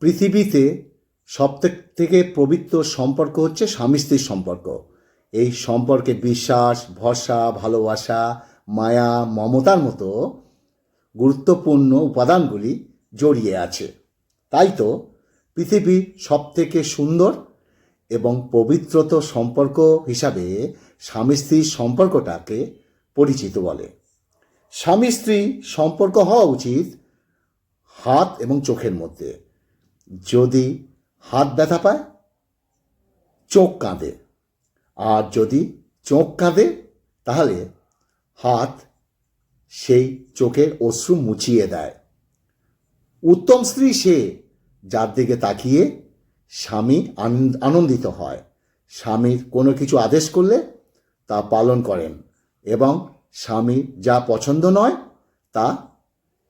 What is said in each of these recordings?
পৃথিবীতে সব থেকে পবিত্র সম্পর্ক হচ্ছে স্বামী স্ত্রীর সম্পর্ক। এই সম্পর্কে বিশ্বাস, ভরসা, ভালোবাসা, মায়া, মমতার মতো গুরুত্বপূর্ণ উপাদানগুলি জড়িয়ে আছে। তাই তো পৃথিবী সব থেকে সুন্দর এবং পবিত্রত সম্পর্ক হিসাবে স্বামী স্ত্রীর সম্পর্কটাকে পরিচিত বলে। স্বামী স্ত্রী সম্পর্ক হওয়া উচিত হাত এবং চোখের মধ্যে। যদি হাত ব্যথা পায়, চোখ কাঁদে। আর যদি চোখ কাঁদে, তাহলে হাত সেই চোখের অশ্রু মুছিয়ে দেয়। উত্তম স্ত্রী সে যার দিকে তাকিয়ে স্বামী আনন্দ- আনন্দিত হয়। স্বামীর কোনো কিছু আদেশ করলে তা পালন করেন এবং স্বামীর যা পছন্দ নয়, তা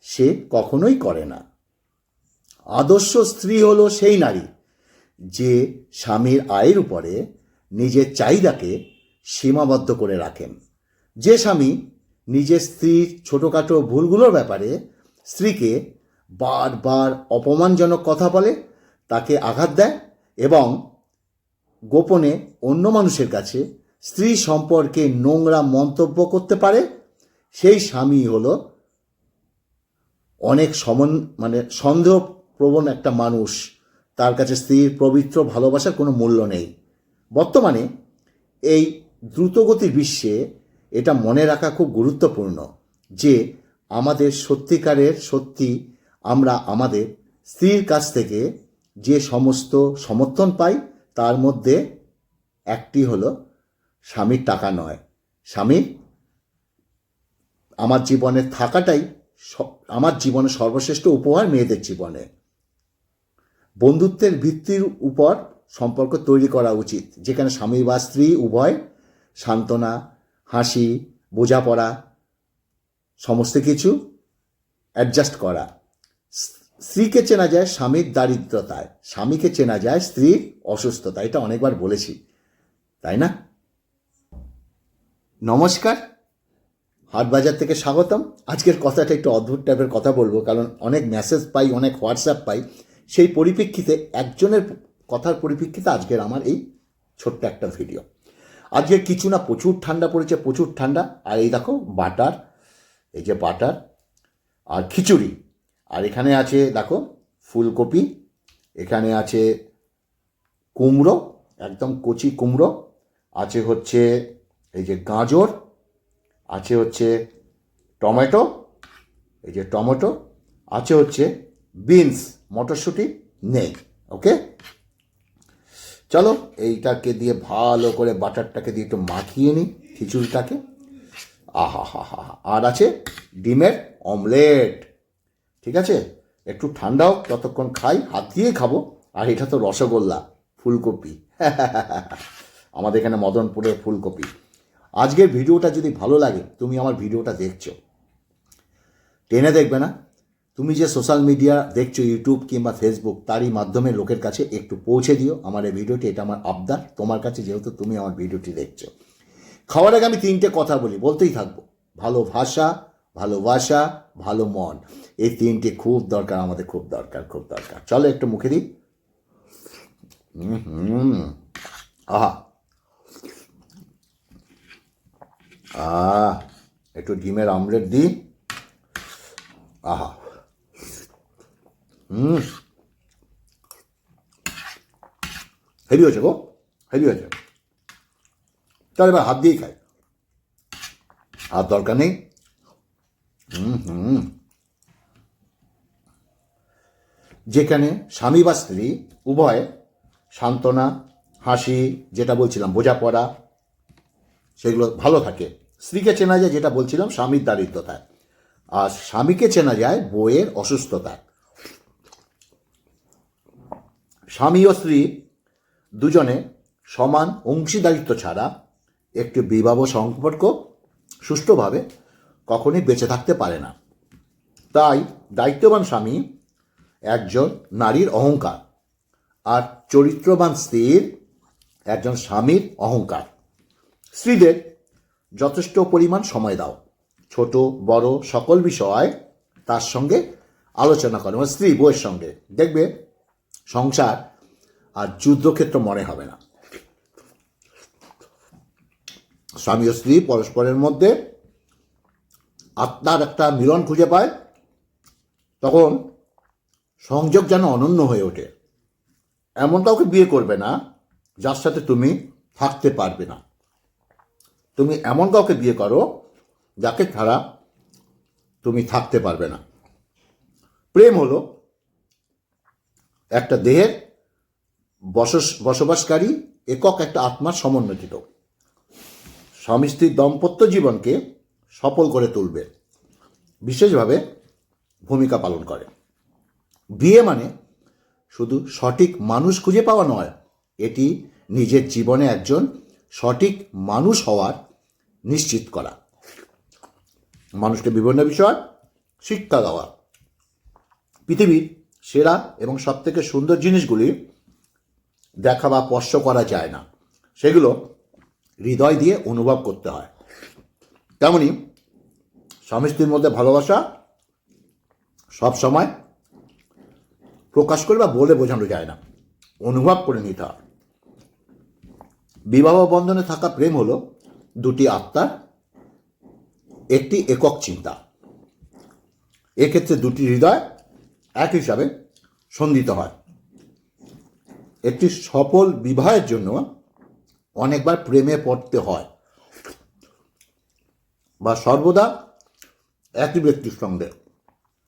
সে কখনোই করে না। আদর্শ স্ত্রী হলো সেই নারী যে স্বামীর আয়ের উপরে নিজের চাহিদাকে সীমাবদ্ধ করে রাখেন। যে স্বামী নিজের স্ত্রীর ছোটোখাটো ভুলগুলোর ব্যাপারে স্ত্রীকে বারবার অপমানজনক কথা বলে, তাকে আঘাত দেয় এবং গোপনে অন্য মানুষের কাছে স্ত্রী সম্পর্কে নোংরা মন্তব্য করতে পারে, সেই স্বামী হলো অনেক সমন মানে সন্দেহপ্রবণ একটা মানুষ, তার কাছে স্ত্রীর পবিত্র, ভালোবাসার কোনো মূল্য নেই। বর্তমানে এই দ্রুতগতির বিশ্বে এটা মনে রাখা খুব গুরুত্বপূর্ণ যে আমাদের সত্যিকারের সত্যি আমরা আমাদের স্ত্রীর কাছ থেকে যে সমস্ত সমর্থন পাই, তার মধ্যে একটি হলো স্বামীর টাকা নয়। স্বামীর আমার জীবনে থাকাটাই আমার জীবনে সর্বশ্রেষ্ঠ উপহার মেয়েদের জীবনে। বন্ধুত্বের ভিত্তির উপর সম্পর্ক তৈরি করা উচিত, যেখানে স্বামী বা স্ত্রী উভয় সান্ত্বনা, হাসি, বোঝাপড়া, সমস্ত কিছু অ্যাডজাস্ট করা। স্ত্রীকে চেনা যায় স্বামীর দারিদ্রতায়, স্বামীকে চেনা যায় স্ত্রীর অসুস্থতা এটা অনেকবার বলেছি, তাই না? নমস্কার। হাটবাজার থেকে স্বাগতম। আজকের কথাটা একটু অদ্ভুত টাইপের কথা বলব, কারণ অনেক মেসেজ পাই, অনেক হোয়াটসঅ্যাপ পাই। সেই পরিপ্রেক্ষিতে, একজনের কথার পরিপ্রেক্ষিতে আজকের আমার এই ছোট্ট একটা ভিডিও আজকে কিছু না, প্রচুর ঠান্ডা পড়েছে, প্রচুর ঠান্ডা। আর এই দেখো, বাটার, এই যে বাটার, আর খিচুড়ি। আর এখানে আছে, দেখো, ফুলকপি, এখানে আছে কুমড়ো, একদম কচি কুমড়ো, আছে হচ্ছে এই যে গাজর, আছে হচ্ছে টমেটো, এই যে টমেটো, আছে হচ্ছে বিনস। মটরশুঁটি নেই ওকে চলো এইটাকে দিয়ে ভালো করে বাটারটাকে দিয়ে একটু মাখিয়ে নিই খিচুড়িটাকে। আহা হা হা আর আছে ডিমের অমলেট। ঠিক আছে? একটু ঠান্ডা হোক ততক্ষণ খাই, হাত দিয়ে খাব। আর এটা তো রসগোল্লা, ফুলকপি। আমাদের এখানে মদনপুরের ফুলকপি। আজকের ভিডিওটা যদি ভালো লাগে, তুমি আমার ভিডিওটা দেখছ। টেনে দেখবে না? তুমি যে সোশ্যাল মিডিয়া দেখছ ইউটিউব কিংবা ফেসবুক তারই মাধ্যমে লোকের কাছে একটু পৌঁছে দিও। আমার এই ভিডিওটি, এটা আমার আবদার। তোমার কাছে যেহেতু তুমি আমার ভিডিওটি দেখছ। খাওয়ার আগে আমি তিনটে কথা বলি, বলতেই থাকব। ভালো ভাষা ভালোবাসা ভালো মন। এই তিনটে খুব দরকার, আমাদের খুব দরকার খুব দরকার। চলো একটু মুখে দিই। আহা। আহ, একটু ডিমের আমলেট দিই আহা হুম হেভি হয়েছে গো হেভি হয়েছে তাহলে এবার হাত দিয়েই খাই হাত দরকার নেই হুম হুম যেখানে স্বামী বা স্ত্রী উভয় সান্ত্বনা হাসি যেটা বলছিলাম বোঝাপড়া সেগুলো ভালো থাকে স্ত্রীকে চেনা যায় যেটা বলছিলাম স্বামীর দারিদ্রতায় আর স্বামীকে চেনা যায় বইয়ের অসুস্থতায় স্বামী ও স্ত্রী দুজনে সমান অংশীদারিত্ব ছাড়া একটি বিবাহ সম্পর্ক সুষ্ঠুভাবে কখনই বেঁচে থাকতে পারে না। তাই দায়িত্ববান স্বামী একজন নারীর অহংকার আর চরিত্রবান স্ত্রীর একজন স্বামীর অহংকার। স্ত্রীদের যথেষ্ট পরিমাণ সময় দাও। ছোট, বড় সকল বিষয় তার সঙ্গে আলোচনা করো আমার স্ত্রী, বউয়ের সঙ্গে। দেখবে সংসার আর যুদ্ধক্ষেত্র মনে হবে না। স্বামী ও স্ত্রী পরস্পরের মধ্যে আত্মার একটা মিলন খুঁজে পায়, তখন সংযোগ যেন অনন্য হয়ে ওঠে। এমন কাউকে বিয়ে করবে না যার সাথে তুমি থাকতে পারবে না। তুমি এমন কাউকে বিয়ে করো যাকে ছাড়া তুমি থাকতে পারবে না। প্রেম হলো একটা দেহের বসস, বসবাসকারী একক একটা আত্মার সমন্বয়িত স্বামী স্ত্রীর দাম্পত্য জীবনকে সফল করে তুলবে। বিশেষভাবে ভূমিকা পালন করে। বিয়ে মানে শুধু সঠিক মানুষ খুঁজে পাওয়া নয়, এটি নিজের জীবনে একজন সঠিক মানুষ হওয়ার নিশ্চিত করা। মানুষকে বিভিন্ন বিষয় শিক্ষা দেওয়া। পৃথিবীর সেরা এবং সবথেকে সুন্দর জিনিসগুলি দেখা বা স্পর্শ করা যায় না। সেগুলো হৃদয় দিয়ে অনুভব করতে হয়। তেমনি স্বামী স্ত্রীর মধ্যে ভালোবাসা সব সময় প্রকাশ করে বা বলে বোঝানো যায় না। অনুভব করে নিতে হয়। বিবাহ বন্ধনে থাকা প্রেম হলো দুটি আত্মার একটি একক চিন্তা। এক্ষেত্রে দুটি হৃদয় এক হিসাবে সন্ধিত হয়। একটি সফল বিবাহের জন্য অনেকবার প্রেমে পড়তে হয় বা সর্বদা একই ব্যক্তির সঙ্গে।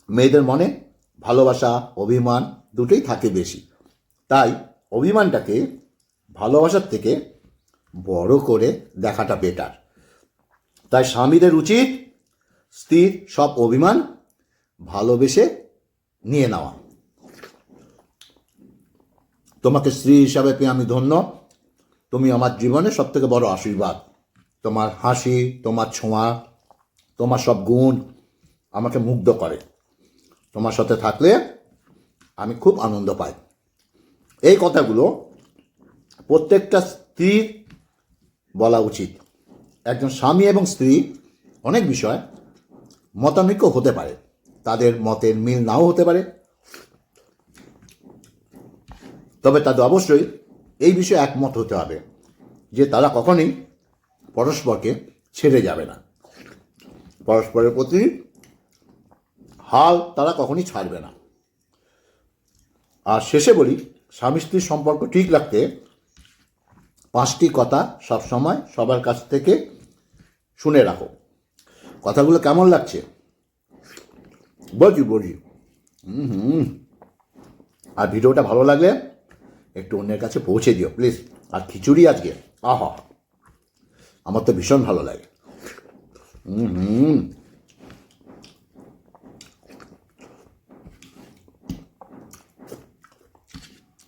মেয়েদের মনে ভালোবাসা, অভিমান দুটোই থাকে বেশি। তাই অভিমানটাকে ভালোবাসার থেকে বড় করে দেখাটা বেটার তাই স্বামীদের উচিত স্ত্রীর সব অভিমান ভালোবেসে নিয়ে নেওয়া। তোমাকে স্ত্রী হিসাবে পেয়ে আমি ধন্য? তুমি আমার জীবনে সব থেকে বড় আশীর্বাদ। তোমার হাসি, তোমার ছোঁয়া, তোমার সব গুণ আমাকে মুগ্ধ করে। তোমার সাথে থাকলে আমি খুব আনন্দ পাই। এই কথাগুলো প্রত্যেকটা স্ত্রীর বলা উচিত। একজন স্বামী এবং স্ত্রী, অনেক বিষয় মতানৈক্য হতে পারে। তাদের মতের মিল নাও হতে পারে। তবে তাদের অবশ্যই এই বিষয়ে একমত হতে হবে যে তারা কখনই পরস্পরকে ছেড়ে যাবে না। পরস্পরের প্রতি হাল তারা কখনই ছাড়বে না। আর শেষে বলি, স্বামী স্ত্রীর সম্পর্ক ঠিক রাখতে পাঁচটি কথা সবসময় সবার কাছ থেকে শুনে রাখো। কথাগুলো কেমন লাগছে? বলছি বলছি। হুম আর ভিডিওটা ভালো লাগলে একটু অন্যের কাছে পৌঁছে দিও, প্লিজ। আর খিচুড়ি আজকে, আহা। আমার তো ভীষণ ভালো লাগে। হুম।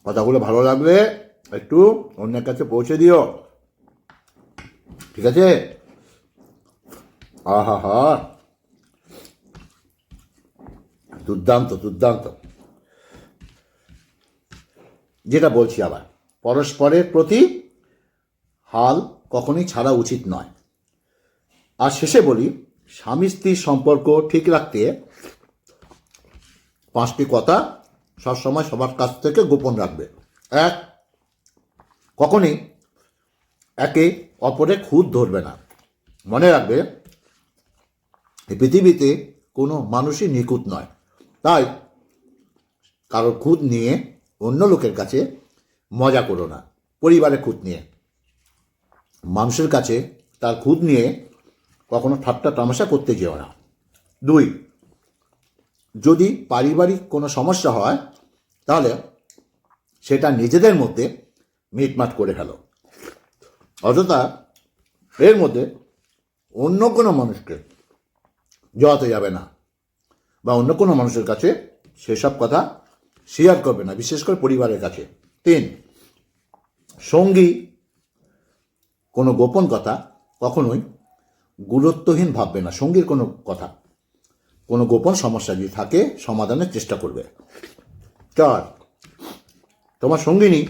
কথাগুলো ভালো লাগলে একটু অন্যের কাছে পৌঁছে দিও। ঠিক আছে? আহা, হা। দুর্দান্ত দুর্দান্ত। যেটা বলছি আবার, পরস্পরের প্রতি হাল কখনই ছাড়া উচিত নয়। আর শেষে বলি, স্বামী স্ত্রীর সম্পর্ক ঠিক রাখতে পাঁচটি কথা সবসময় সবার কাছ থেকে গোপন রাখবে। এক, কখনই একে অপরে খুদ ধরবে না। মনে রাখবে পৃথিবীতে কোনো মানুষই নিখুঁত নয়। তাই কারোর খুদ নিয়ে অন্য লোকের কাছে মজা করো না, পরিবারের খুঁত নিয়ে। মানুষের কাছে তার খুঁত নিয়ে কখনো ঠাট্টা তামাশা করতে যেও না। দুই, যদি পারিবারিক কোনো সমস্যা হয়, তাহলে সেটা নিজেদের মধ্যে মিটমাট করে ফেলো। অযথা এর মধ্যে অন্য কোনো মানুষকে জড়াতে যাবে না। বা অন্য কোনো মানুষের কাছে সেসব কথা শেয়ার করবে না, বিশেষ করে পরিবারের কাছে। তিন, সঙ্গী কোনো গোপন কথা কখনোই গুরুত্বহীন ভাববে না, সঙ্গীর কোনো কথা। কোনো গোপন সমস্যা যদি থাকে, সমাধানের চেষ্টা করবে। চার, তোমার সঙ্গিনী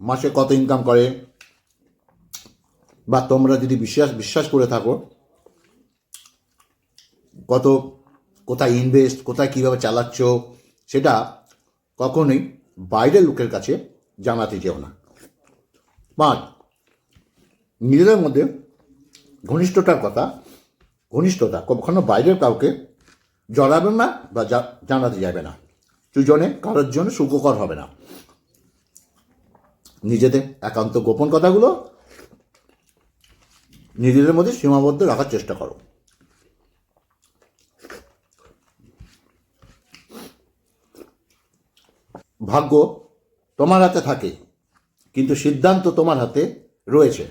মাসে কত ইনকাম করে? বা তোমরা যদি বিশ্বাস বিশ্বাস করে থাকো, কত কোথায় ইনভেস্ট কোথায় কীভাবে চালাচ্ছ, সেটা কখনোই বাইরের লোকের কাছে জানাতে যেও না। পাঁচ, নিজেদের মধ্যে ঘনিষ্ঠতার কথা, ঘনিষ্ঠতা কখনো বাইরের কাউকে জড়াবেন না বা জানাতে যাবে না। দুজনে, কারোর জন্য সুখকর হবে না। নিজেদের একান্ত গোপন কথাগুলো নিজেদের মধ্যে সীমাবদ্ধ রাখার চেষ্টা করো। ভাগ্য তোমার হাতে থাকে, কিন্তু সিদ্ধান্ত তোমার হাতে রয়েছে।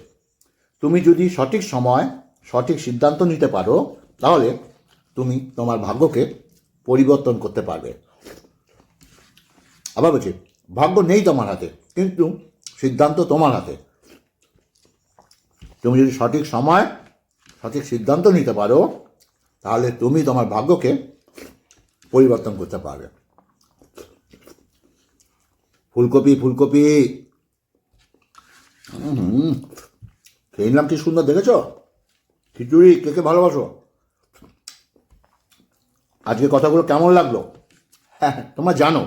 তুমি যদি সঠিক সময় সঠিক সিদ্ধান্ত নিতে পারো, তাহলে তুমি তোমার ভাগ্যকে পরিবর্তন করতে পারবে। আবার বলছি, ভাগ্য নেই তোমার হাতে, কিন্তু সিদ্ধান্ত তোমার হাতে। তুমি যদি সঠিক সময় সঠিক সিদ্ধান্ত নিতে পারো, তাহলে তুমি তোমার ভাগ্যকে পরিবর্তন করতে পারবে। ফুলকপি ফুলকপি। হুম, খেয়ে নিলাম কি সুন্দর, দেখেছ? খিচুড়ি, কে কে ভালোবাসো? আজকে কথাগুলো কেমন লাগল? হ্যাঁ তোমরা জানো।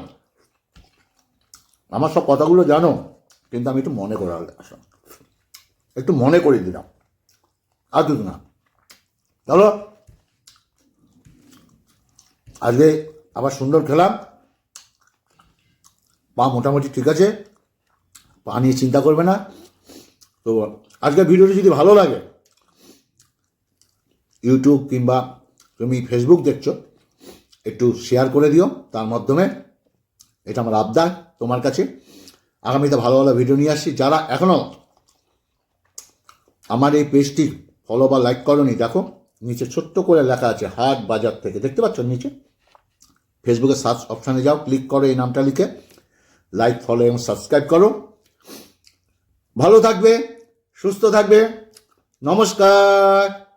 আমার সব কথাগুলো জানো, কিন্তু আমি একটু মনে করে আসলাম একটু মনে করে দিলাম। আর দুটো না। চলো। আজকে আবার সুন্দর খেলাম। পা মোটামুটি ঠিক আছে, পা নিয়ে চিন্তা করবে না। তো আজকের ভিডিওটি যদি ভালো লাগে ইউটিউব কিংবা তুমি ফেসবুক দেখছ, একটু শেয়ার করে দিও। তার মাধ্যমে এটা আমার আবদার তোমার কাছে। আগামীতে ভালো ভালো ভিডিও নিয়ে আসছি। যারা এখনও আমার এই পেজটি ফলো বা লাইক করনি, দেখো, নিচে ছোট্ট করে লেখা আছে, হাট বাজার থেকে। দেখতে পাচ্ছ নিচে? ফেসবুকে সার্চ অপশানে যাও ক্লিক করো এই নামটা লিখে। লাইক ফলো এবং সাবস্ক্রাইব করো। ভালো থাকবে সুস্থ থাকবে। নমস্কার।